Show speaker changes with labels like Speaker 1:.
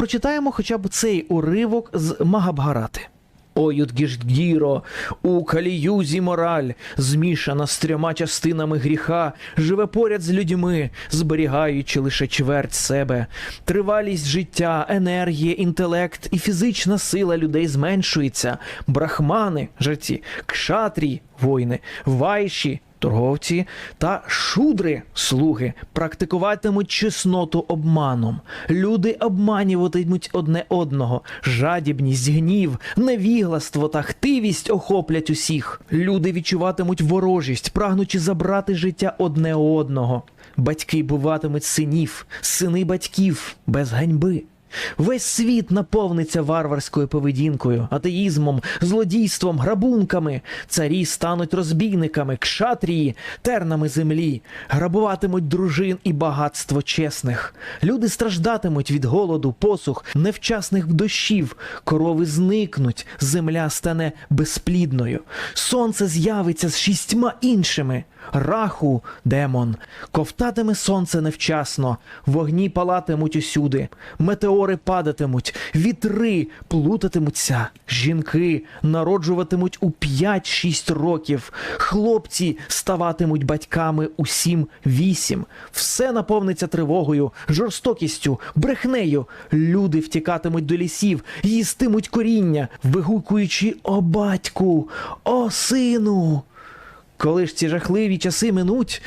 Speaker 1: Прочитаємо хоча б цей уривок з Магабгарати. О Юдгішдіро, у каліюзі мораль, змішана з трьома частинами гріха, живе поряд з людьми, зберігаючи лише чверть себе. Тривалість життя, енергія, інтелект і фізична сила людей зменшується. Брахмани, жерці, кшатрі, воїни, вайші, торговці та шудри, слуги, практикуватимуть чесноту обманом. Люди обманюватимуть одне одного. Жадібність, гнів, невігластво та хтивість охоплять усіх. Люди відчуватимуть ворожість, прагнучи забрати життя одне одного. Батьки буватимуть синів, сини батьків без ганьби. Весь світ наповниться варварською поведінкою, атеїзмом, злодійством, грабунками. Царі стануть розбійниками, кшатрії, тернами землі, грабуватимуть дружин і багатство чесних. Люди страждатимуть від голоду, посух, невчасних дощів, корови зникнуть, земля стане безплідною. Сонце з'явиться з шістьма іншими. Раху, демон, ковтатиме сонце невчасно, вогні палатимуть усюди, метеори падатимуть, вітри плутатимуться, жінки народжуватимуть у 5-6 років, хлопці ставатимуть батьками у 7-8. Все наповниться тривогою, жорстокістю, брехнею. Люди втікатимуть до лісів, їстимуть коріння, вигукуючи о батьку, о сину. Коли ж ці жахливі часи минуть,